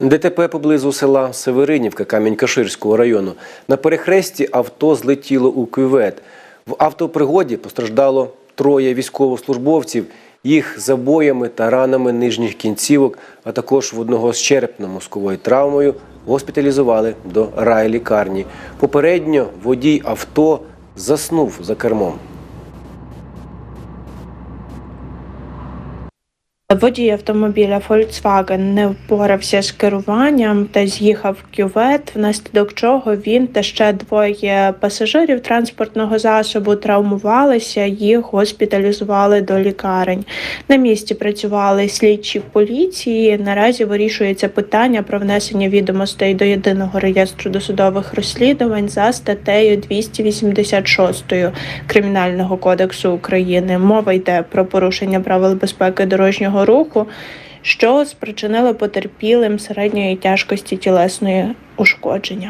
ДТП поблизу села Северинівка Камінь-Каширського району. На перехресті авто злетіло у кювет. В автопригоді постраждало троє військовослужбовців. Їх забоями та ранами нижніх кінцівок, а також в одного з черепно-мозковою травмою госпіталізували до райлікарні. Попередньо водій авто заснув за кермом. Водій автомобіля Volkswagen не впорався з керуванням та з'їхав в кювет, внаслідок чого він та ще двоє пасажирів транспортного засобу травмувалися, їх госпіталізували до лікарень. На місці працювали слідчі поліції. Наразі вирішується питання про внесення відомостей до єдиного реєстру досудових розслідувань за статтею 286 Кримінального кодексу України. Мова йде про порушення правил безпеки дорожнього руху, що спричинило потерпілим середньої тяжкості тілесної ушкодження.